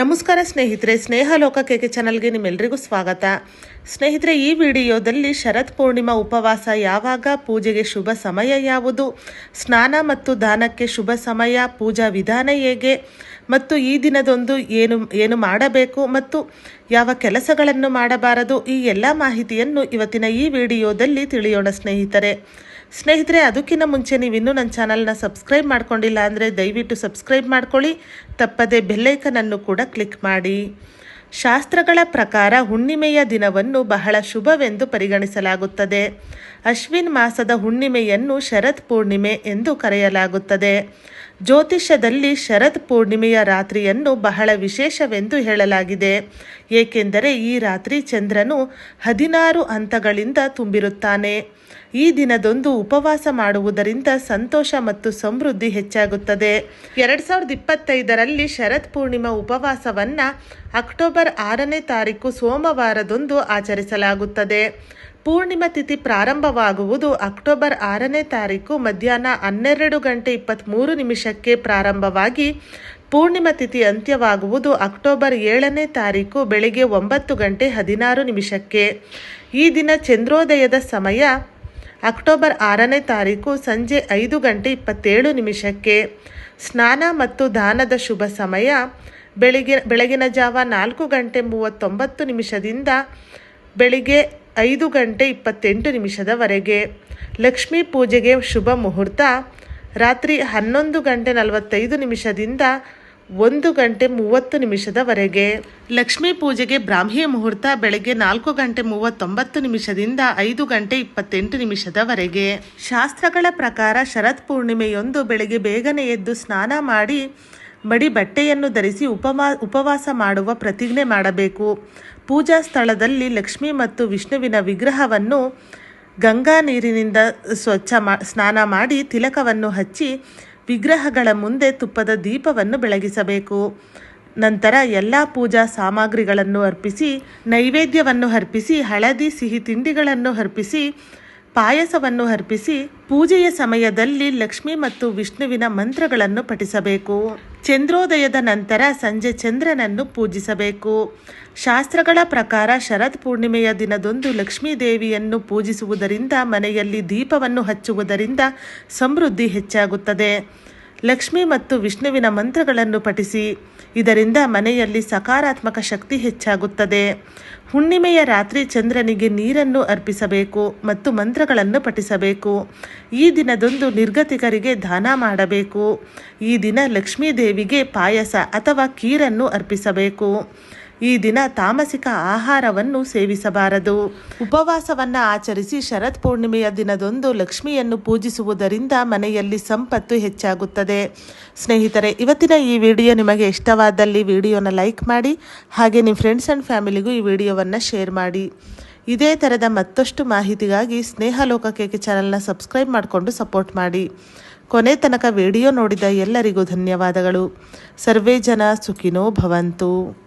ನಮಸ್ಕಾರ ಸ್ನೇಹಿತರೆ ಸ್ನೇಹ ಲೋಕ ಕೇಕೆ ಚಾನಲ್ಗೆ ನಿಮ್ಮೆಲ್ಲರಿಗೂ ಸ್ವಾಗತ. ಸ್ನೇಹಿತರೆ, ಈ ವಿಡಿಯೋದಲ್ಲಿ ಶರತ್ ಪೂರ್ಣಿಮಾ ಉಪವಾಸ ಯಾವಾಗ, ಪೂಜೆಗೆ ಶುಭ ಸಮಯ ಯಾವುದು, ಸ್ನಾನ ಮತ್ತು ದಾನಕ್ಕೆ ಶುಭ ಸಮಯ, ಪೂಜಾ ವಿಧಾನ ಹೇಗೆ, ಮತ್ತು ಈ ದಿನದೊಂದು ಏನು ಏನು ಮಾಡಬೇಕು ಮತ್ತು ಯಾವ ಕೆಲಸಗಳನ್ನು ಮಾಡಬಾರದು, ಈ ಎಲ್ಲ ಮಾಹಿತಿಯನ್ನು ಇವತ್ತಿನ ಈ ವಿಡಿಯೋದಲ್ಲಿ ತಿಳಿಯೋಣ ಸ್ನೇಹಿತರೆ. ಸ್ನೇಹಿತರೆ, ಅದಕ್ಕಿಂತ ಮುಂಚೆ ನೀವು ಇನ್ನೂ ನನ್ನ ಚಾನಲ್ನ ಸಬ್ಸ್ಕ್ರೈಬ್ ಮಾಡ್ಕೊಂಡಿಲ್ಲ ಅಂದರೆ ದಯವಿಟ್ಟು ಸಬ್ಸ್ಕ್ರೈಬ್ ಮಾಡ್ಕೊಳ್ಳಿ. ತಪ್ಪದೆ ಬೆಲ್ಲೈಕನನ್ನು ಕೂಡ ಕ್ಲಿಕ್ ಮಾಡಿ. ಶಾಸ್ತ್ರಗಳ ಪ್ರಕಾರ ಹುಣ್ಣಿಮೆಯ ದಿನವನ್ನು ಬಹಳ ಶುಭವೆಂದು ಪರಿಗಣಿಸಲಾಗುತ್ತದೆ. ಅಶ್ವಿನ್ ಮಾಸದ ಹುಣ್ಣಿಮೆಯನ್ನು ಶರತ್ ಪೂರ್ಣಿಮೆ ಎಂದು ಕರೆಯಲಾಗುತ್ತದೆ. ಜ್ಯೋತಿಷ್ಯದಲ್ಲಿ ಶರತ್ ಪೂರ್ಣಿಮೆಯ ರಾತ್ರಿಯನ್ನು ಬಹಳ ವಿಶೇಷವೆಂದು ಹೇಳಲಾಗಿದೆ. ಏಕೆಂದರೆ ಈ ರಾತ್ರಿ ಚಂದ್ರನು ಹದಿನಾರು ಹಂತಗಳಿಂದ ತುಂಬಿರುತ್ತಾನೆ. ಈ ದಿನದೊಂದು ಉಪವಾಸ ಮಾಡುವುದರಿಂದ ಸಂತೋಷ ಮತ್ತು ಸಮೃದ್ಧಿ ಹೆಚ್ಚಾಗುತ್ತದೆ. ಎರಡು ಸಾವಿರದ ಇಪ್ಪತ್ತೈದರಲ್ಲಿ ಶರತ್ ಪೂರ್ಣಿಮಾ ಉಪವಾಸವನ್ನು ಅಕ್ಟೋಬರ್ ಆರನೇ ತಾರೀಕು ಸೋಮವಾರದೊಂದು ಆಚರಿಸಲಾಗುತ್ತದೆ. ಪೂರ್ಣಿಮಾ ತಿಥಿ ಪ್ರಾರಂಭವಾಗುವುದು ಅಕ್ಟೋಬರ್ ಆರನೇ ತಾರೀಕು ಮಧ್ಯಾಹ್ನ ಹನ್ನೆರಡು ಗಂಟೆ ಇಪ್ಪತ್ತ್ಮೂರು ನಿಮಿಷಕ್ಕೆ ಪ್ರಾರಂಭವಾಗಿ ಪೂರ್ಣಿಮಾ ತಿಥಿ ಅಂತ್ಯವಾಗುವುದು ಅಕ್ಟೋಬರ್ ಏಳನೇ ತಾರೀಕು ಬೆಳಿಗ್ಗೆ ಒಂಬತ್ತು ಗಂಟೆ ಹದಿನಾರು ನಿಮಿಷಕ್ಕೆ. ಈ ದಿನ ಚಂದ್ರೋದಯದ ಸಮಯ ಅಕ್ಟೋಬರ್ ಆರನೇ ತಾರೀಕು ಸಂಜೆ ಐದು ಗಂಟೆ ಇಪ್ಪತ್ತೇಳು ನಿಮಿಷಕ್ಕೆ. ಸ್ನಾನ ಮತ್ತು ದಾನದ ಶುಭ ಸಮಯ ಬೆಳಿಗ್ಗೆ, ಬೆಳಗಿನ ಜಾವ ನಾಲ್ಕು ಗಂಟೆ ಮೂವತ್ತೊಂಬತ್ತು ನಿಮಿಷದಿಂದ ಬೆಳಿಗ್ಗೆ ಐದು ಗಂಟೆ ಇಪ್ಪತ್ತೆಂಟು ನಿಮಿಷದವರೆಗೆ. ಲಕ್ಷ್ಮೀ ಪೂಜೆಗೆ ಶುಭ ಮುಹೂರ್ತ. ರಾತ್ರಿ ಹನ್ನೊಂದು ಗಂಟೆ ನಲವತ್ತೈದು ನಿಮಿಷದಿಂದ ಒಂದು ಗಂಟೆ ಮೂವತ್ತು ನಿಮಿಷದವರೆಗೆ. ಲಕ್ಷ್ಮೀ ಪೂಜೆಗೆ ಬ್ರಾಹ್ಮಿ ಮುಹೂರ್ತ ಬೆಳಗ್ಗೆ ನಾಲ್ಕು ಗಂಟೆ ಮೂವತ್ತೊಂಬತ್ತು ನಿಮಿಷದಿಂದ ಐದು ಗಂಟೆ ಇಪ್ಪತ್ತೆಂಟು ನಿಮಿಷದವರೆಗೆ. ಶಾಸ್ತ್ರಗಳ ಪ್ರಕಾರ ಶರತ್ ಪೂರ್ಣಿಮೆಯೊಂದು ಬೆಳಗ್ಗೆ ಬೇಗನೆ ಎದ್ದು ಸ್ನಾನ ಮಾಡಿ ಮಡಿ ಬಟ್ಟೆಯನ್ನು ಧರಿಸಿ ಉಪಮಾ, ಉಪವಾಸ ಮಾಡುವ ಪ್ರತಿಜ್ಞೆ ಮಾಡಬೇಕು. ಪೂಜಾ ಸ್ಥಳದಲ್ಲಿ ಲಕ್ಷ್ಮಿ ಮತ್ತು ವಿಷ್ಣುವಿನ ವಿಗ್ರಹವನ್ನು ಗಂಗಾ ನೀರಿನಿಂದ ಸ್ವಚ್ಛ ಮಾ, ಸ್ನಾನ ಮಾಡಿ ತಿಲಕವನ್ನು ಹಚ್ಚಿ ವಿಗ್ರಹಗಳ ಮುಂದೆ ತುಪ್ಪದ ದೀಪವನ್ನು ಬೆಳಗಿಸಬೇಕು. ನಂತರ ಎಲ್ಲ ಪೂಜಾ ಸಾಮಗ್ರಿಗಳನ್ನು ಅರ್ಪಿಸಿ, ನೈವೇದ್ಯವನ್ನು ಅರ್ಪಿಸಿ, ಹಳದಿ, ಸಿಹಿ ತಿಂಡಿಗಳನ್ನು ಅರ್ಪಿಸಿ, ಪಾಯಸವನ್ನು ಅರ್ಪಿಸಿ, ಪೂಜೆಯ ಸಮಯದಲ್ಲಿ ಲಕ್ಷ್ಮಿ ಮತ್ತು ವಿಷ್ಣುವಿನ ಮಂತ್ರಗಳನ್ನು ಪಠಿಸಬೇಕು. ಚಂದ್ರೋದಯದ ನಂತರ ಸಂಜೆ ಚಂದ್ರನನ್ನು ಪೂಜಿಸಬೇಕು. ಶಾಸ್ತ್ರಗಳ ಪ್ರಕಾರ ಶರತ್ ಪೂರ್ಣಿಮೆಯ ದಿನದಂದು ಲಕ್ಷ್ಮೀ ದೇವಿಯನ್ನು ಪೂಜಿಸುವುದರಿಂದ ಮನೆಯಲ್ಲಿ ದೀಪವನ್ನು ಹಚ್ಚುವುದರಿಂದ ಸಮೃದ್ಧಿ ಹೆಚ್ಚಾಗುತ್ತದೆ. ಲಕ್ಷ್ಮಿ ಮತ್ತು ವಿಷ್ಣುವಿನ ಮಂತ್ರಗಳನ್ನು ಪಠಿಸಿ. ಇದರಿಂದ ಮನೆಯಲ್ಲಿ ಸಕಾರಾತ್ಮಕ ಶಕ್ತಿ ಹೆಚ್ಚಾಗುತ್ತದೆ. ಹುಣ್ಣಿಮೆಯ ರಾತ್ರಿ ಚಂದ್ರನಿಗೆ ನೀರನ್ನು ಅರ್ಪಿಸಬೇಕು ಮತ್ತು ಮಂತ್ರಗಳನ್ನು ಪಠಿಸಬೇಕು. ಈ ದಿನದಂದು ನಿರ್ಗತಿಕರಿಗೆ ದಾನ ಮಾಡಬೇಕು. ಈ ದಿನ ಲಕ್ಷ್ಮೀ ದೇವಿಗೆ ಪಾಯಸ ಅಥವಾ ಕೀರನ್ನು ಅರ್ಪಿಸಬೇಕು. ಈ ದಿನ ತಾಮಸಿಕ ಆಹಾರವನ್ನು ಸೇವಿಸಬಾರದು. ಉಪವಾಸವನ್ನ ಆಚರಿಸಿ ಶರತ್ ಪೂರ್ಣಿಮೆಯ ದಿನದಂದು ಲಕ್ಷ್ಮಿಯನ್ನು ಪೂಜಿಸುವುದರಿಂದ ಮನೆಯಲ್ಲಿ ಸಂಪತ್ತು ಹೆಚ್ಚಾಗುತ್ತದೆ. ಸ್ನೇಹಿತರೆ, ಇವತ್ತಿನ ಈ ವಿಡಿಯೋ ನಿಮಗೆ ಇಷ್ಟವಾದಲ್ಲಿ ವಿಡಿಯೋನ ಲೈಕ್ ಮಾಡಿ, ಹಾಗೆ ನಿಮ್ಮ ಫ್ರೆಂಡ್ಸ್ ಆ್ಯಂಡ್ ಫ್ಯಾಮಿಲಿಗೂ ಈ ವಿಡಿಯೋವನ್ನು ಶೇರ್ ಮಾಡಿ. ಇದೇ ಥರದ ಮತ್ತಷ್ಟು ಮಾಹಿತಿಗಾಗಿ ಸ್ನೇಹ ಲೋಕ ಕೇಕೆ ಚಾನಲ್ನ ಸಬ್ಸ್ಕ್ರೈಬ್ ಮಾಡಿಕೊಂಡು ಸಪೋರ್ಟ್ ಮಾಡಿ. ಕೊನೆ ತನಕ ವಿಡಿಯೋ ನೋಡಿದ ಎಲ್ಲರಿಗೂ ಧನ್ಯವಾದಗಳು. ಸರ್ವೇ ಜನ ಸುಖಿನೋ ಭವಂತು.